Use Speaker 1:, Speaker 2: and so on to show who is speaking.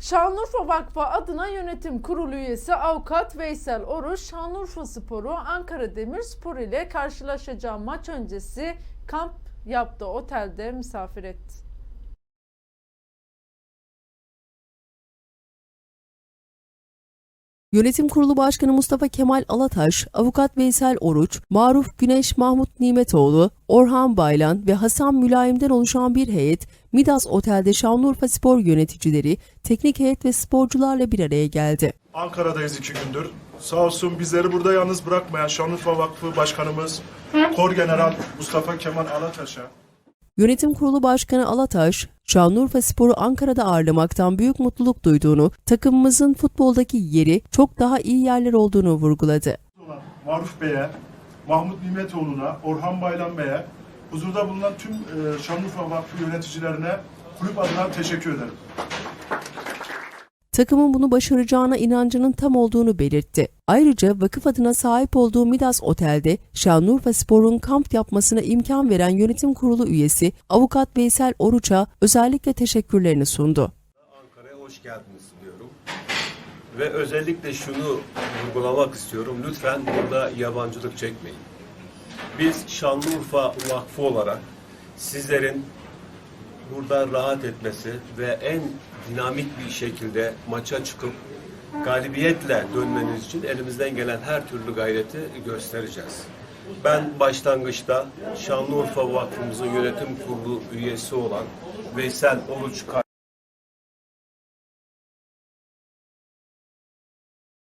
Speaker 1: Şanlıurfa Vakfı adına yönetim kurulu üyesi avukat Veysel Oruç, Şanlıurfa Sporu Ankara Demirspor ile karşılaşacağı maç öncesi kamp yaptığı otelde misafir etti.
Speaker 2: Yönetim Kurulu Başkanı Mustafa Kemal Alataş, Avukat Veysel Oruç, Maruf Güneş Mahmut Nimetoğlu, Orhan Baylan ve Hasan Mülayim'den oluşan bir heyet, Midas Otel'de Şanlıurfa Spor yöneticileri, teknik heyet ve sporcularla bir araya geldi.
Speaker 3: Ankara'dayız iki gündür. Sağ olsun bizleri burada yalnız bırakmayan Şanlıurfa Vakfı Başkanımız Kor General Mustafa Kemal Alataş'a
Speaker 2: Yönetim Kurulu Başkanı Alataş, Şanlıurfa Spor'u Ankara'da ağırlamaktan büyük mutluluk duyduğunu, takımımızın futboldaki yeri çok daha iyi yerler olduğunu vurguladı.
Speaker 3: Maruf Bey'e, Mahmut Nimetoğlu'na, Orhan Baylan Bey'e, huzurda bulunan tüm e, Şanlıurfa Vakfı yöneticilerine kulüp adına teşekkür ederim.
Speaker 2: Takımın bunu başaracağına inancının tam olduğunu belirtti. Ayrıca vakıf adına sahip olduğu Midas Otel'de Şanlıurfa Spor'un kamp yapmasına imkan veren yönetim kurulu üyesi Avukat Veysel Oruç'a özellikle teşekkürlerini sundu.
Speaker 4: Ankara'ya hoş geldiniz diyorum. Ve özellikle şunu vurgulamak istiyorum. Lütfen burada yabancılık çekmeyin. Biz Şanlıurfa Vakfı olarak sizlerin burada rahat etmesi ve en dinamik bir şekilde maça çıkıp galibiyetle dönmeniz için elimizden gelen her türlü gayreti göstereceğiz. Ben başlangıçta Şanlıurfa Vakfımızın yönetim kurulu üyesi olan Veysel Oruç